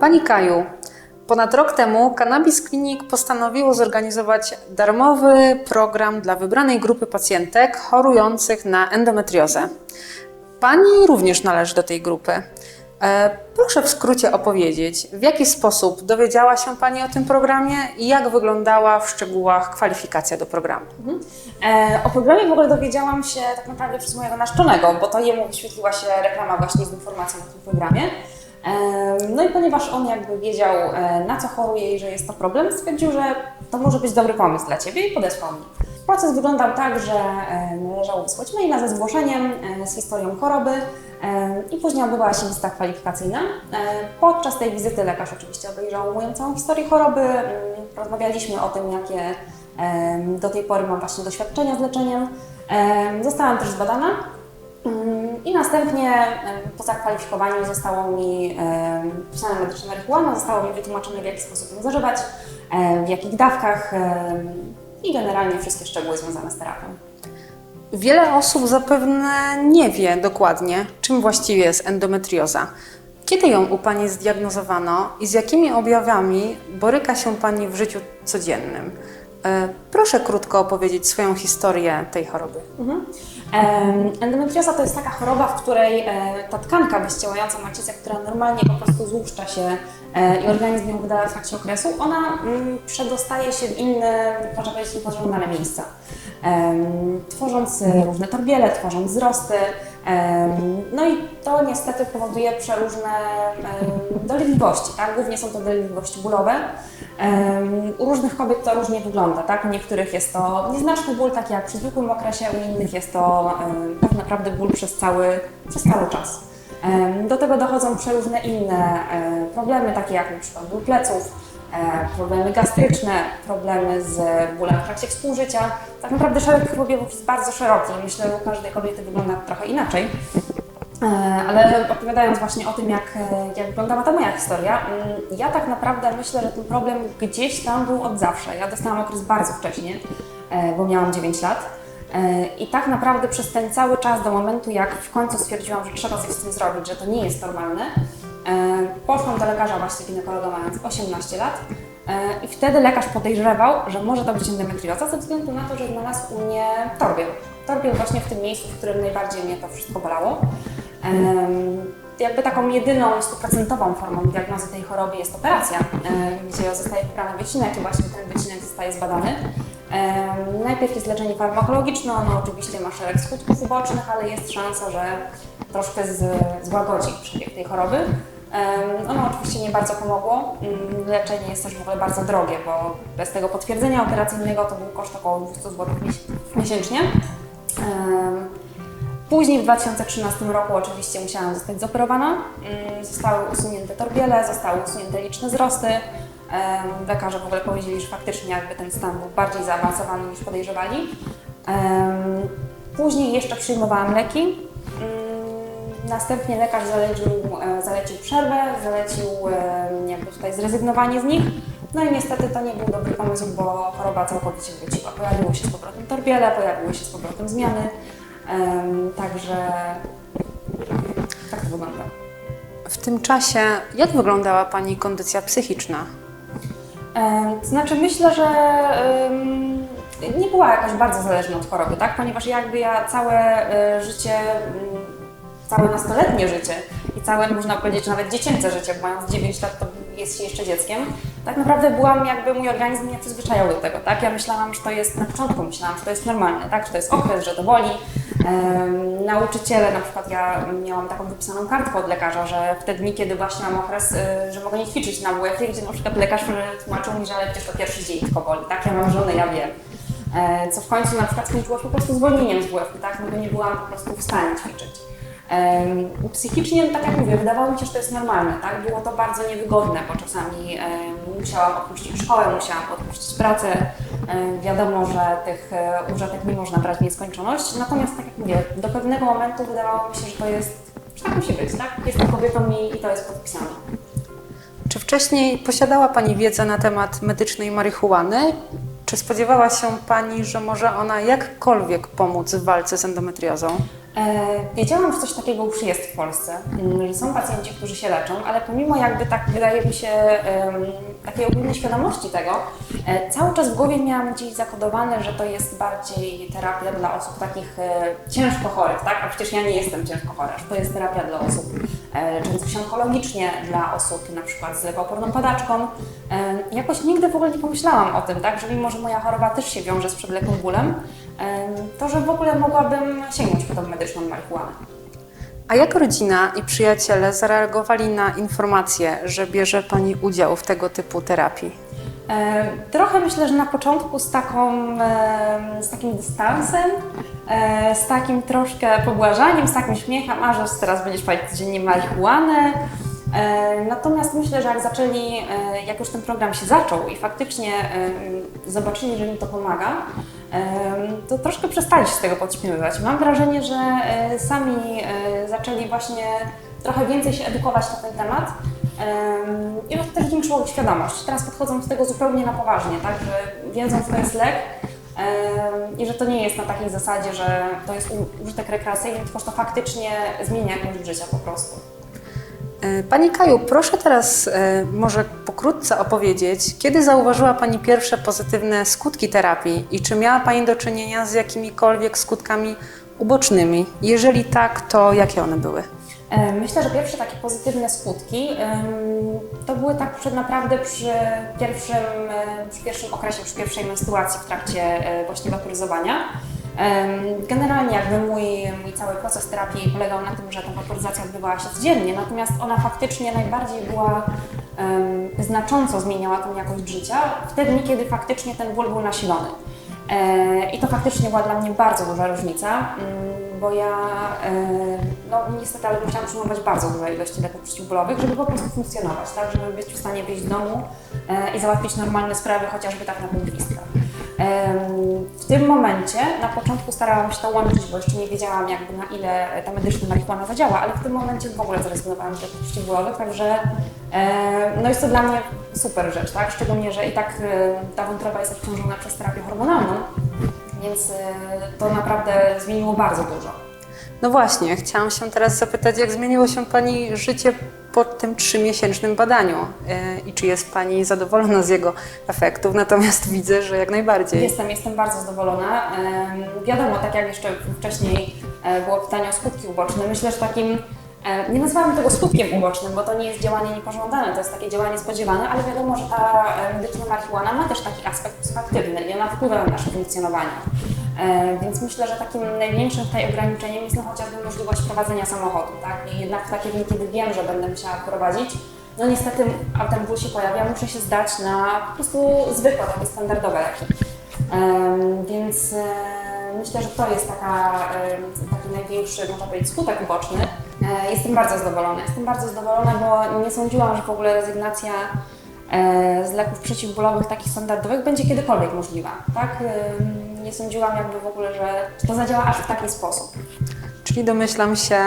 Pani Kaju, ponad rok temu Cannabis Clinic postanowiło zorganizować darmowy program dla wybranej grupy pacjentek chorujących na endometriozę. Pani również należy do tej grupy. E, Proszę w skrócie opowiedzieć, w jaki sposób dowiedziała się Pani o tym programie i jak wyglądała w szczegółach kwalifikacja do programu. E, o programie w ogóle dowiedziałam się tak naprawdę przez mojego naszczonego, bo to jemu wyświetliła się reklama właśnie z informacją o tym programie. No i ponieważ on jakby wiedział e, na co choruje i że jest to problem, stwierdził, że to może być dobry pomysł dla Ciebie i podesłał mi. Proces wyglądał tak, że e, należało wysłać maila ze zgłoszeniem, e, z historią choroby i później odbywała się wizyta kwalifikacyjna. Podczas tej wizyty lekarz oczywiście obejrzał moją całą historię choroby, mm, rozmawialiśmy o tym, jakie do tej pory mam właśnie doświadczenia z leczeniem. Em, Zostałam też zbadana mm, i następnie po zakwalifikowaniu zostało mi pisane medyczne marihuana, zostało mi wytłumaczone w jaki sposób ją zażywać, w jakich dawkach i generalnie wszystkie szczegóły związane z terapią. Wiele osób zapewne nie wie dokładnie, czym właściwie jest endometrioza. Kiedy ją u Pani zdiagnozowano i z jakimi objawami boryka się Pani w życiu codziennym? E, Proszę krótko opowiedzieć swoją historię tej choroby. Em, Endometrioza to jest taka choroba, w której e, ta tkanka wyścielająca macica, która normalnie po prostu złuszcza się e, i organizm ją wydaje w trakcie okresu, ona mm, przedostaje się w inne, można powiedzieć, niepożądane miejsca. Tworząc różne torbiele, tworząc wzrosty. To niestety powoduje przeróżne dolegliwości, tak? Głównie są to dolegliwości bólowe. U różnych kobiet to różnie wygląda, tak? U niektórych jest to nieznaczny ból, taki jak przy zwykłym okresie, u innych jest to tak naprawdę ból przez cały, przez cały czas. Do tego dochodzą przeróżne inne e, problemy, takie jak przykład ból pleców, e, problemy gastryczne, problemy z bólem w trakcie współżycia. Tak naprawdę szereg objawów jest bardzo szeroki. Myślę, że u każdej kobiety wygląda trochę inaczej. E, Ale opowiadając właśnie o tym, jak, e, jak wyglądała ta moja historia, mm, ja tak naprawdę myślę, że ten problem gdzieś tam był od zawsze. Ja dostałam okres bardzo wcześnie, e, bo miałam 9 lat. I tak naprawdę przez ten cały czas do momentu, jak w końcu stwierdziłam, że trzeba coś z tym zrobić, że to nie jest normalne, poszłam do lekarza właśnie ginekologa mając 18 lat i wtedy lekarz podejrzewał, że może to być endometrioza ze względu na to, że znalazł u mnie torbiel. Torbiel właśnie w tym miejscu, w którym najbardziej mnie to wszystko bolało. Jakby taką jedyną, stuprocentową formą diagnozy tej choroby jest operacja, gdzie zostaje wybrany wycinek i właśnie ten wycinek zostaje zbadany. Najpierw jest leczenie farmakologiczne, ono oczywiście ma szereg skutków ubocznych, ale jest szansa, że troszkę złagodzi przebieg tej choroby. Ono oczywiście nie bardzo pomogło. Mm, Leczenie jest też w ogóle bardzo drogie, bo bez tego potwierdzenia operacyjnego to był koszt około 200 zł miesięcznie. Później w 2013 roku oczywiście musiałam zostać zoperowana. Mm, Zostały usunięte torbiele, zostały usunięte liczne wzrosty. Lekarze w ogóle powiedzieli, że faktycznie jakby ten stan był bardziej zaawansowany niż podejrzewali. Później jeszcze przyjmowałam leki. Mm, Następnie lekarz zalecił, e, zalecił przerwę, zalecił jakby tutaj zrezygnowanie z nich. No i niestety to nie był dobry pomysł, bo choroba całkowicie wróciła. Pojawiły się z powrotem torbiele, pojawiły się z powrotem zmiany. Także tak to wygląda. W tym czasie, jak wyglądała Pani kondycja psychiczna? To znaczy myślę, że nie była jakaś bardzo zależna od choroby, tak? Ponieważ jakby ja całe e, życie, mm, całe nastoletnie życie i całe, można powiedzieć, nawet dziecięce życie, bo mając 9 lat, to jest się jeszcze dzieckiem, tak naprawdę byłam jakby, mój organizm nie przyzwyczajał do tego, tak? Ja myślałam, że to jest, na początku myślałam, że to jest normalne, tak? Że to jest okres, że to boli. Nauczyciele, na przykład ja miałam taką wypisaną kartkę od lekarza, że w te dni, kiedy właśnie mam okres, y, że mogę nie ćwiczyć na WF-ie, gdzie na przykład lekarz tłumaczył mi, że ale przecież to pierwszy dzień tylko boli, tak? Ja mam żonę, ja wiem. E, Co w końcu na przykład skończyło się po prostu zwolnieniem z WF-u, tak? No bo nie byłam po prostu w stanie ćwiczyć. Psychicznie, tak jak mówię, wydawało mi się, że to jest normalne, tak? Było to bardzo niewygodne, bo czasami musiałam opuścić szkołę, musiałam opuścić pracę. Wiadomo, że tych e, użatek nie można brać w nieskończoność, natomiast tak jak mówię, do pewnego momentu wydawało mi się, że to jest, że tak musi być, tak? Jestem kobietą i, i to jest podpisane. Czy wcześniej posiadała Pani wiedzę na temat medycznej marihuany? Czy spodziewała się Pani, że może ona jakkolwiek pomóc w walce z endometriozą? E, Wiedziałam, że coś takiego już jest w Polsce, mm, że są pacjenci, którzy się leczą, ale pomimo jakby tak wydaje mi się takiej ogólnej świadomości tego, e, cały czas w głowie miałam gdzieś zakodowane, że to jest bardziej terapia dla osób takich e, ciężko chorych, tak? A przecież ja nie jestem ciężko chora, to jest terapia dla osób leczących się onkologicznie, dla osób na przykład z lewoporną padaczką. E, Jakoś nigdy w ogóle nie pomyślałam o tym, tak? Że mimo, że moja choroba też się wiąże z przewlekłym bólem, em, to że w ogóle mogłabym sięgnąć po tą medyczną marihuanę. A jak rodzina i przyjaciele zareagowali na informację, że bierze Pani udział w tego typu terapii? E, Trochę myślę, że na początku z, taką, e, z takim dystansem, e, z takim troszkę pobłażaniem, z takim śmiechem, a że teraz będziesz palić codziennie marihuanę. Natomiast myślę, że jak zaczęli, jak już ten program się zaczął i faktycznie zobaczyli, że im to pomaga, to troszkę przestali się z tego podśmiewywać. Mam wrażenie, że sami zaczęli właśnie trochę więcej się edukować na ten temat. I też zwiększyło ich świadomość. Teraz podchodzą do tego zupełnie na poważnie, tak, że wiedzą, to jest lek i że to nie jest na takiej zasadzie, że to jest użytek rekreacyjny, tylko że to faktycznie zmienia jakość życia po prostu. E, Pani Kaju, proszę teraz e, może pokrótce opowiedzieć, kiedy zauważyła Pani pierwsze pozytywne skutki terapii i czy miała Pani do czynienia z jakimikolwiek skutkami ubocznymi? Jeżeli tak, to jakie one były? E, Myślę, że pierwsze takie pozytywne skutki to były tak naprawdę przy pierwszym, e, przy pierwszym okresie, przy pierwszej menstruacji w trakcie e, właśnie waporyzowania. Ym, Generalnie jakby mój, mój cały proces terapii polegał na tym, że ta waporyzacja odbywała się codziennie, natomiast ona faktycznie najbardziej była znacząco zmieniała tą jakość życia w te dni, kiedy faktycznie ten ból był nasilony. I to faktycznie była dla mnie bardzo duża różnica, mm, bo ja e, no niestety, ale musiałam przyjmować bardzo duże ilości leków przeciwbólowych, żeby po prostu funkcjonować, tak, żeby być w stanie wyjść z domu e, i załatwić normalne sprawy, chociażby tak na pół gwizdka. Em, W tym momencie, na początku starałam się to łączyć, bo jeszcze nie wiedziałam jakby na ile ta medyczna marihuana zadziała, ale w tym momencie w ogóle zrezygnowałam z leków przeciwbólowych, także e, no jest to dla mnie super rzecz, tak? Szczególnie, że i tak ta wątroba jest obciążona przez terapię hormonalną, więc e, to naprawdę zmieniło bardzo dużo. No właśnie, chciałam się teraz zapytać, jak zmieniło się Pani życie po tym trzymiesięcznym badaniu e, i czy jest Pani zadowolona z jego efektów, natomiast widzę, że jak najbardziej. Jestem, jestem bardzo zadowolona. Wiadomo, tak jak jeszcze wcześniej e, było pytanie o skutki uboczne, myślę, że takim, nie nazywamy tego skutkiem ubocznym, bo to nie jest działanie niepożądane, to jest takie działanie spodziewane, ale wiadomo, że ta e, medyczna marihuana ma też taki aspekt psychoaktywny i ona wpływa na nasze funkcjonowanie. E, Więc myślę, że takim największym tutaj ograniczeniem jest no chociażby możliwość prowadzenia samochodu, tak? I jednak w takie dni, kiedy wiem, że będę musiała prowadzić, no niestety, a ten ból się pojawia, muszę się zdać na po prostu zwykłe, takie standardowe leki. Więc e, myślę, że to jest taka, taki największy, można powiedzieć, skutek uboczny. E, Jestem bardzo zadowolona. Jestem bardzo zadowolona, bo nie sądziłam, że w ogóle rezygnacja e, z leków przeciwbólowych takich standardowych będzie kiedykolwiek możliwa. Tak? Nie sądziłam jakby w ogóle, że to zadziała aż w taki sposób. Czyli domyślam się,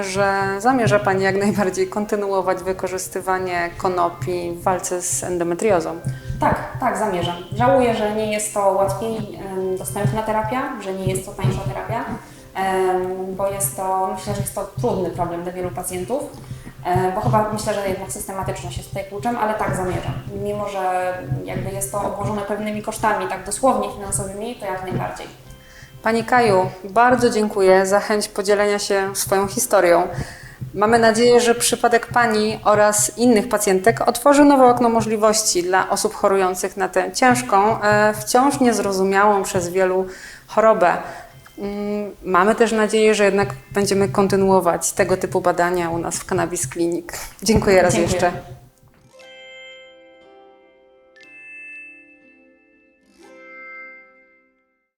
że zamierza Pani jak najbardziej kontynuować wykorzystywanie konopi w walce z endometriozą. Tak, tak, zamierzam. Żałuję, że nie jest to łatwiej em, dostępna terapia, że nie jest to tańsza terapia, bo jest to, myślę, że jest to trudny problem dla wielu pacjentów, bo chyba myślę, że jednak systematyczność jest tutaj kluczem, ale tak zamierzam. Mimo, że jakby jest to obłożone pewnymi kosztami, tak dosłownie finansowymi, to jak najbardziej. Pani Kaju, bardzo dziękuję za chęć podzielenia się swoją historią. Mamy nadzieję, że przypadek Pani oraz innych pacjentek otworzy nowe okno możliwości dla osób chorujących na tę ciężką, e, wciąż niezrozumiałą przez wielu chorobę. Mm, Mamy też nadzieję, że jednak będziemy kontynuować tego typu badania u nas w Cannabis Clinic. Dziękuję raz Dziękuję. jeszcze.